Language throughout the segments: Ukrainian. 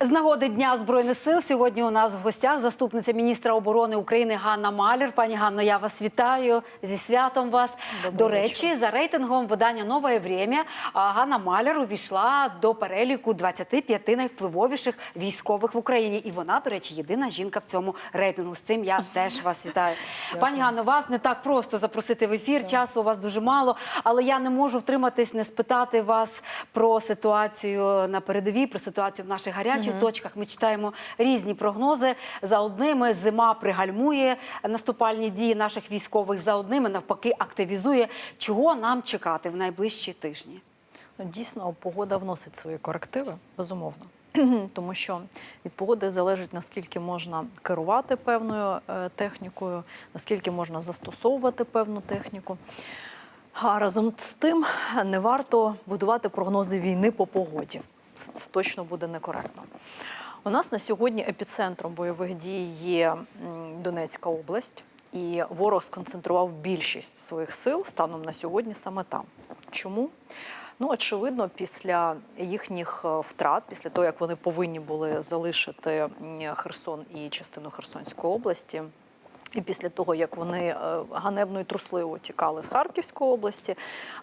З нагоди Дня Збройних сил сьогодні у нас в гостях заступниця міністра оборони України Ганна Малєр. Пані Ганно, я вас вітаю зі святом вас. До речі, за рейтингом видання Нове Время Ганна Малєр увійшла до переліку 25 найвпливовіших військових в Україні. І вона, до речі, єдина жінка в цьому рейтингу. З цим я теж вас вітаю. Пані Ганно, вас не так просто запросити в ефір. Часу у вас дуже мало, але я не можу втриматись, не спитати вас про ситуацію на передовій, про ситуацію в наших гарячих точках. Ми читаємо різні прогнози. За одними зима пригальмує наступальні дії наших військових, за одними навпаки активізує. Чого нам чекати в найближчі тижні? Ну, Дійсно, погода вносить свої корективи, безумовно. Тому що від погоди залежить, наскільки можна керувати певною е, технікою, наскільки можна застосовувати певну техніку. А разом з тим не варто будувати прогнози війни по погоді. Це, точно буде некоректно. У нас на сьогодні епіцентром бойових дій є Донецька область, і ворог сконцентрував більшість своїх сил станом на сьогодні саме там. Чому? Ну, очевидно, після їхніх е, втрат, після того, як вони повинні були залишити Херсон і частину Херсонської області, і після того, як вони е, ганебно і трусливо тікали з Харківської області,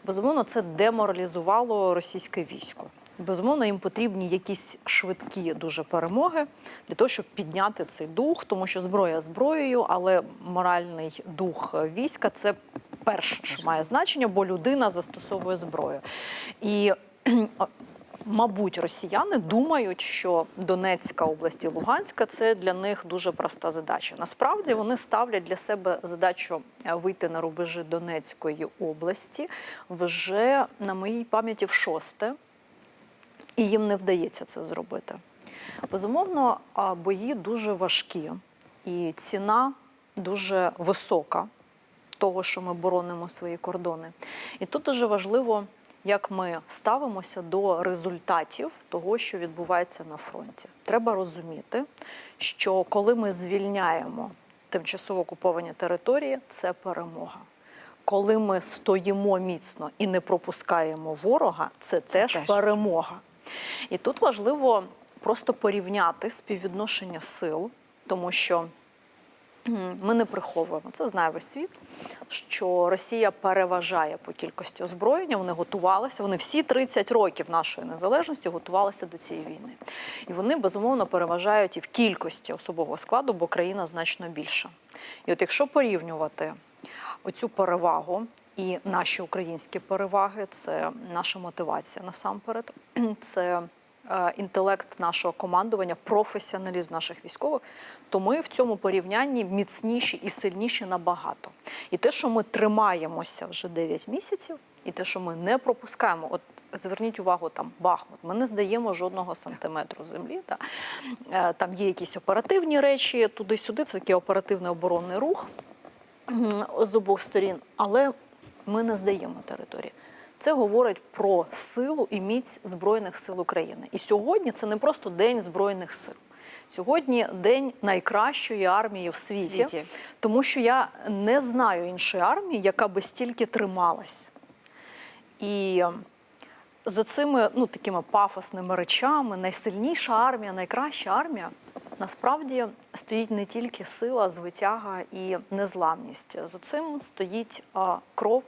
безумовно, це деморалізувало російське військо. Безумовно, їм потрібні якісь швидкі дуже перемоги для того, щоб підняти цей дух, тому що зброя зброєю, але моральний дух війська це перше, що має значення, бо людина застосовує зброю. І Мабуть, росіяни думають, що Донецька область і Луганська це для них дуже проста задача. Насправді вони ставлять для себе задачу е, вийти на рубежі Донецької області вже на моїй пам'яті в шосте, і їм не вдається це зробити. Безумовно, бої дуже важкі, і ціна дуже висока того, що ми боронимо свої кордони. І тут дуже важливо, як ми ставимося до результатів того, що відбувається на фронті. Треба розуміти, що коли ми звільняємо тимчасово окуповані території, це перемога. Коли ми стоїмо міцно і не пропускаємо ворога, це, теж, теж. перемога. І тут важливо просто порівняти співвідношення сил, тому що Ми не приховуємо, це знає весь світ, що Росія переважає по кількості озброєння. Вони готувалися. Вони всі 30 років нашої незалежності готувалися до цієї війни. І вони безумовно переважають і в кількості особового складу, бо країна значно більша. І от якщо порівнювати оцю перевагу і наші українські переваги, це наша мотивація насамперед, це е, інтелект нашого командування, професіоналізм наших військових, то ми в цьому порівнянні міцніші і сильніші набагато. І те, що ми тримаємося вже 9 місяців, і те, що ми не пропускаємо, от зверніть увагу, там Бахмут, ми не здаємо жодного сантиметру землі. Та. Е, Там є якісь оперативні речі туди-сюди, це такий оперативний оборонний рух з обох сторін, але ми не здаємо території. Це говорить про силу і міць Збройних сил України. І сьогодні це не просто День Збройних сил. Сьогодні день найкращої армії в світі, світі. тому що я не знаю іншої армії, яка би стільки трималась. І за цими ну, такими пафосними речами найсильніша армія, найкраща армія насправді стоїть не тільки сила, звитяга і незламність. За цим стоїть кров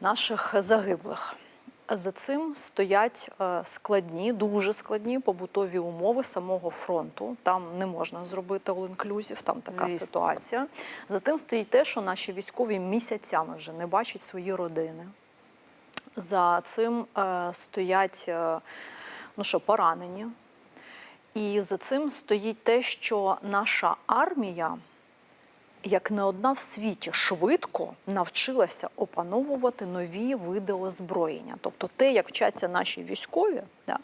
наших загиблих. За цим стоять складні, дуже складні побутові умови самого фронту. Там не можна зробити all-inclusive, там така Звісно. ситуація. За тим стоїть те, що наші військові місяцями вже не бачать свої родини. За цим е, стоять е, ну що, поранені. І за цим стоїть те, що наша армія, як не одна в світі, швидко навчилася опановувати нові види озброєння. Тобто те, як вчаться наші військові, да,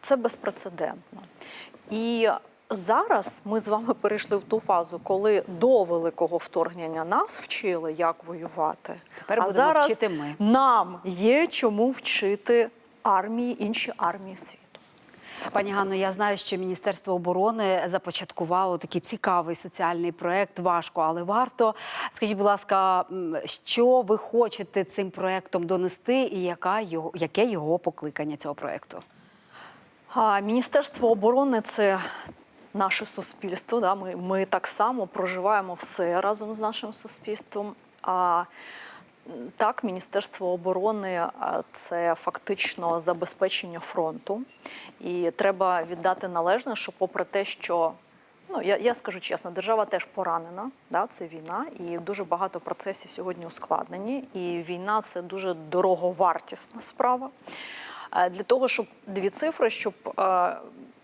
це безпрецедентно. І зараз ми з вами перейшли в ту фазу, коли до великого вторгнення нас вчили, як воювати. Тепер а зараз вчити ми. нам є чому вчити армії, інші армії світу. Пані Ганно, я знаю, що Міністерство оборони започаткувало такий цікавий соціальний проект. Важко, але варто. Скажіть, будь ласка, що ви хочете цим проектом донести, і яка його яке його покликання цього проекту? Міністерство оборони це наше суспільство. Да? Ми, ми так само проживаємо все разом з нашим суспільством. А так, Міністерство оборони це фактично забезпечення фронту. І треба віддати належне, що попри те, що Ну, я, я скажу чесно, держава теж поранена, да, це війна, і дуже багато процесів сьогодні ускладнені. І війна це дуже дороговартісна справа. Для того, щоб дві цифри, щоб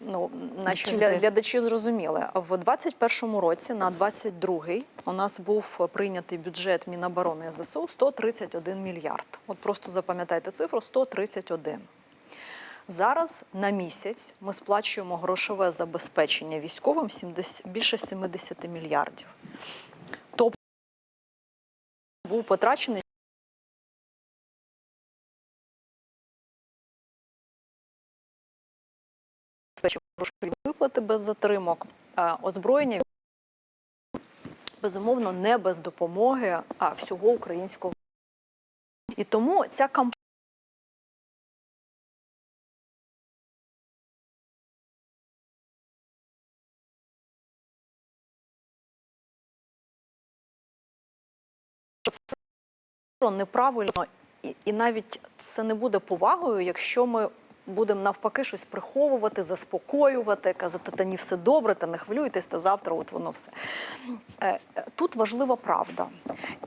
ну, наші глядачі зрозуміли, в 21-му році на 22-й у нас був прийнятий бюджет Міноборони ЗСУ 131 мільярд. От просто запам'ятайте цифру 131. Зараз на місяць ми сплачуємо грошове забезпечення військовим 70, більше 70 мільярдів. Тобто був потрачений грошові виплати без затримок, озброєння безумовно не без допомоги а всього українського. І тому ця кампанія. Неправильно, і, і навіть це не буде повагою, якщо ми будемо навпаки щось приховувати, заспокоювати, казати, та ні, все добре, та не хвилюйтесь, та завтра от воно все. Е, е, Тут важлива правда.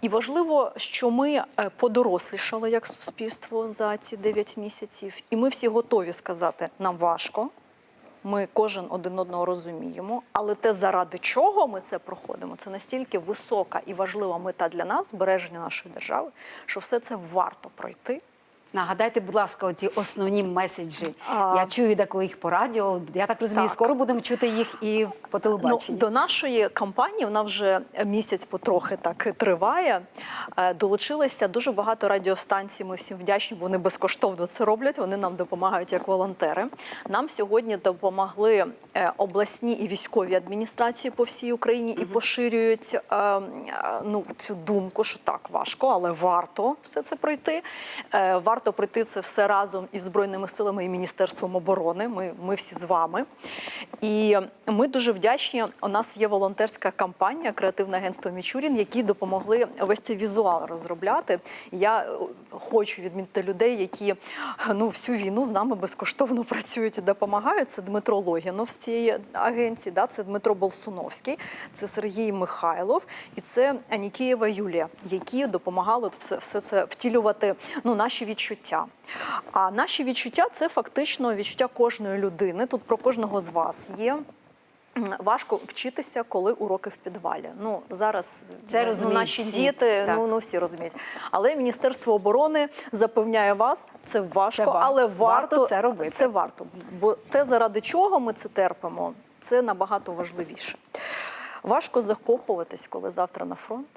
І важливо, що ми е, подорослішали як суспільство за ці 9 місяців, і ми всі готові сказати, нам важко. Ми кожен один одного розуміємо, але те, заради чого ми це проходимо, це настільки висока і важлива мета для нас, збереження нашої держави, що все це варто пройти. Нагадайте, будь ласка, оці основні меседжі. А. Я чую деколи їх по радіо. Я так розумію, Так. скоро будемо чути їх і в- по Ну, до нашої кампанії вона вже місяць потрохи так триває. Е, Долучилися дуже багато радіостанцій. Ми всім вдячні, бо вони безкоштовно це роблять. Вони нам допомагають як волонтери. Нам сьогодні допомогли е, обласні і військові адміністрації по всій Україні і поширюють е, е, ну, цю думку, що так важко, але варто все це пройти. Е, Варто пройти це все разом із Збройними силами і Міністерством оборони. Ми, ми всі з вами. І ми дуже вдячні. У нас є волонтерська кампанія, креативне агентство Мічурін, які допомогли весь цей візуал розробляти. Я е, хочу відмітити людей, які ну всю війну з нами безкоштовно працюють і допомагають. Це Дмитро Логінов з цієї агенції, да, це Дмитро Болсуновський, це Сергій Михайлов і це Анікієва Юлія, які допомагали все, все це втілювати ну, наші відчуття. А наші відчуття це фактично відчуття кожної людини. Тут про кожного з вас є. Важко вчитися, коли уроки в підвалі. Ну зараз Це ну, наші всі. діти, Так. ну, ну всі розуміють. Але Міністерство оборони запевняє вас, це важко, Це але варто варто, це робити. Це варто, бо те, заради чого ми це терпимо, це набагато важливіше. Важко закохуватись, коли завтра на фронт.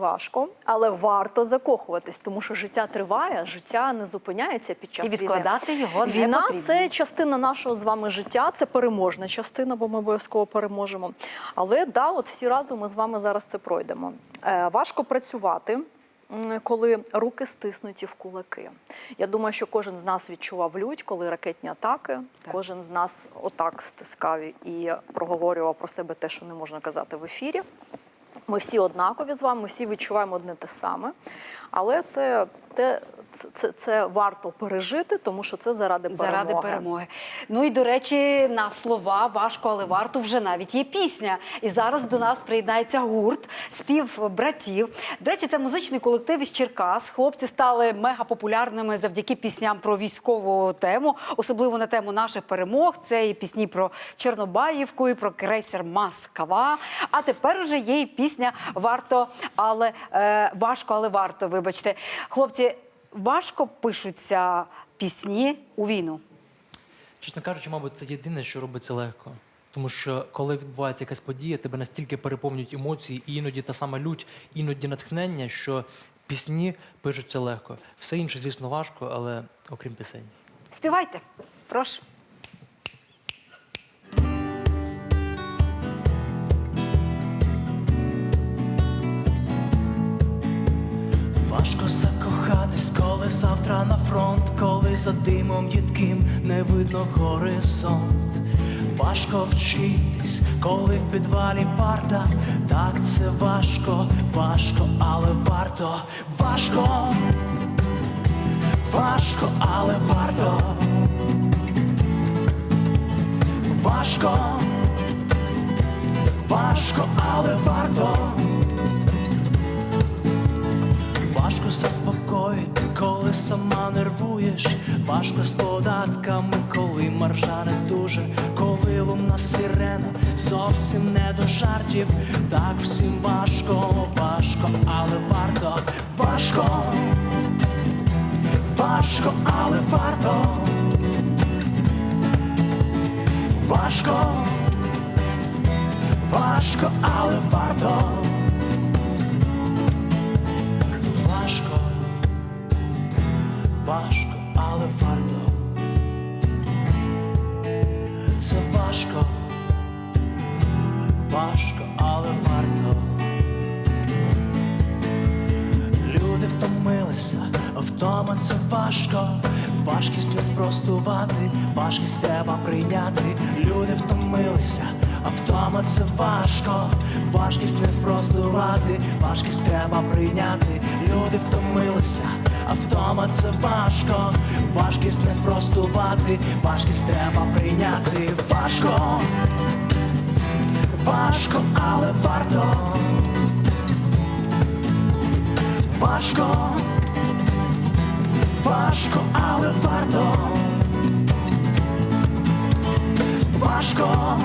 Важко, але варто закохуватись, тому що життя триває, життя не зупиняється під час І відкладати війни. його не Війна потрібно. це частина нашого з вами життя, це переможна частина, бо ми обов'язково переможемо. Але да, от всі разом ми з вами зараз це пройдемо. Е, важко працювати. Коли руки стиснуті в кулаки, я думаю, що кожен з нас відчував лють, коли ракетні атаки. Так. Кожен з нас отак стискав і проговорював про себе те, що не можна казати в ефірі. Ми всі однакові з вами, ми всі відчуваємо одне те саме. Але це, те, це, це, варто пережити, тому що це заради перемоги. Заради перемоги. Ну і до речі, на слова важко, але варто вже навіть є пісня. І зараз до нас приєднається гурт спів братів. До речі, це музичний колектив із Черкас. Хлопці стали мегапопулярними завдяки пісням про військову тему, особливо на тему наших перемог. Це і пісні про Чорнобаївку, і про крейсер Москва. А тепер уже є і пісня Варто, але е, важко, але варто. Вибачте, хлопці, важко пишуться пісні у війну. Чесно кажучи, мабуть, це єдине, що робиться легко. Тому що коли відбувається якась подія, тебе настільки переповнюють емоції, і іноді та сама лють, іноді натхнення, що пісні пишуться легко. Все інше, звісно, важко, але окрім пісень. Співайте, прошу. За димом їдким не видно горизонт. Важко вчитись, коли в підвалі парта. Так це важко, важко, але варто. Важко, важко, але варто. Важко, важко, але варто. Важко заспокоїти, коли сама нервуєш, важко з податками, коли маржа не дуже, коли лумна сирена зовсім не до жартів. Так всім важко, важко, але варто, важко, важко, але варто. Важко, важко, але варто. Важко, але варто. Люди втомилися, втома це важко. Важкість не спростувати, важкість треба прийняти. Люди втомилися, а втома це важко. Важкість не спростувати, важкість треба прийняти. Люди втомилися, а втома це важко. Важкість не спростувати, важкість треба прийняти. Важко, важко, але варто. Важко, важко, але варто. Важко,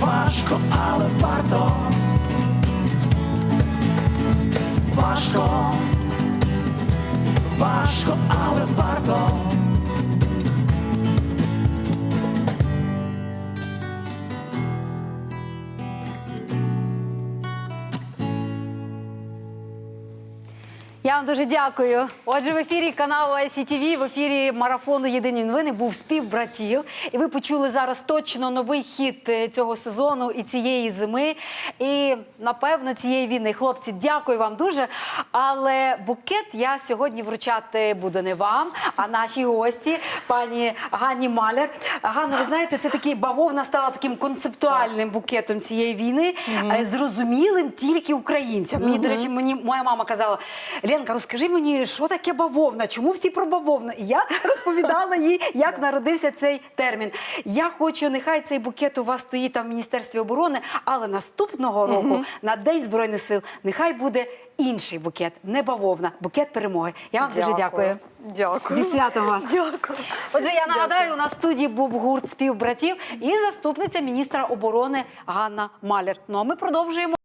важко, але варто. Я вам дуже дякую. Отже, в ефірі каналу ICTV, в ефірі марафону Єдині новини був спів братів. І ви почули зараз точно новий хіт е, цього сезону і цієї зими. І напевно цієї війни. Хлопці, дякую вам дуже. Але букет я сьогодні вручати буду не вам, а нашій гості, пані Ганні Маляр. Ганна, ви знаєте, це такий бавовна стала таким концептуальним букетом цієї війни, е, зрозумілим тільки українцям. Мені, до речі, мені моя мама казала: Ленка, розкажи мені, що таке бавовна? Чому всі про бавовну? І я розповідала їй, як народився цей термін. Я хочу, нехай цей букет у вас стоїть там в Міністерстві оборони, але наступного року на День Збройних сил нехай буде інший букет, не бавовна, букет перемоги. Я вам дуже дякую. Дякую. Зі святом вас. Дякую. Отже, я нагадаю, у нас в студії був гурт співбратів і заступниця міністра оборони Ганна Маляр. Ну а ми продовжуємо.